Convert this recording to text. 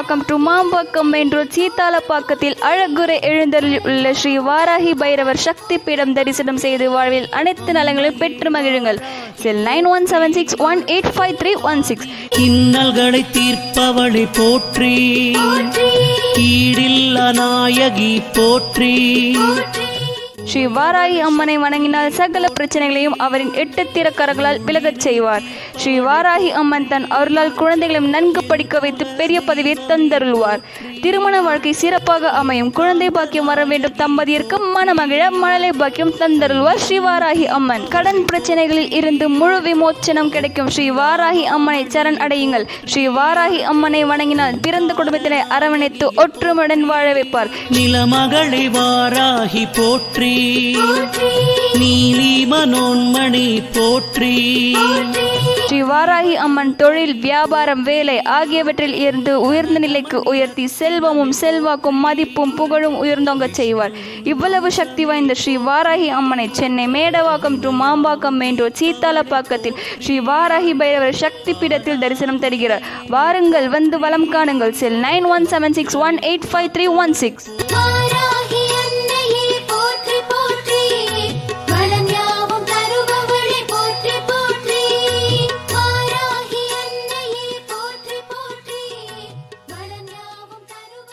Medavakkam to Mambakkam main road சீத்தாலப்பாக்கத்தில் அழகுரை எழுந்தருளில் உள்ள ஸ்ரீ வாராகி பைரவர் சக்தி பீடம் தரிசனம் செய்து வாழ்வில் அனைத்து நலங்களையும் பெற்று மகிழுங்கள். Cell nine one seven six one eight five three one six இன்னல்களை தீர்ப்பவளை போற்றி. ஈடில்லா நாயகி போற்றி. ஸ்ரீ வாராகி அம்மனை வணங்கினால் சகல பிரச்சனைகளையும் அவரின் எட்டு திறக்கரங்களால் விலகச் செய்வார். ஸ்ரீ வாராகி அம்மன் தன் அருளால் குழந்தைகளையும் நன்கு படிக்க வைத்து பெரிய பதவியை தந்தருள்வார். திருமண வாழ்க்கை சிறப்பாக அமையும். குழந்தை பாக்கியம் வர வேண்டும். தம்பதியருக்கு மனமகிழ மழலை பாக்கியம் தந்தருள்வார். ஸ்ரீ வாராகி அம்மன் கடன் பிரச்சனைகளில் இருந்து முழு விமோச்சனம் கிடைக்கும். ஸ்ரீ வாராகி அம்மனை சரண் அடையுங்கள். ஸ்ரீ வாராகி அம்மனை வணங்கினால் பிறந்த குடும்பத்தினை அரவணைத்து ஒற்றுமையுடன் வாழ வைப்பார். நிலமகளை வாராகி போற்றி நீலி மனோன்மணி போற்றி. ஸ்ரீ வாராகி அம்மன் தொழில் வியாபாரம் வேலை ஆகியவற்றில் இருந்து உயர்ந்த நிலைக்கு உயர்த்தி செல்வமும் செல்வாக்கும் மதிப்பும் புகழும் உயர்ந்தோங்க செய்வார். இவ்வளவு சக்தி வாய்ந்த ஸ்ரீ வாராகி அம்மனை சென்னை மேடவாக்கம் டு மாம்பாக்கம் ரோட் சீத்தாலப்பாக்கத்தில் ஸ்ரீ வாராகி பைரவர் சக்தி பீடத்தில் தரிசனம் தருகிறார். வாருங்கள் வந்து வலம் காணுங்கள். Cell nine one seven six one eight five three one six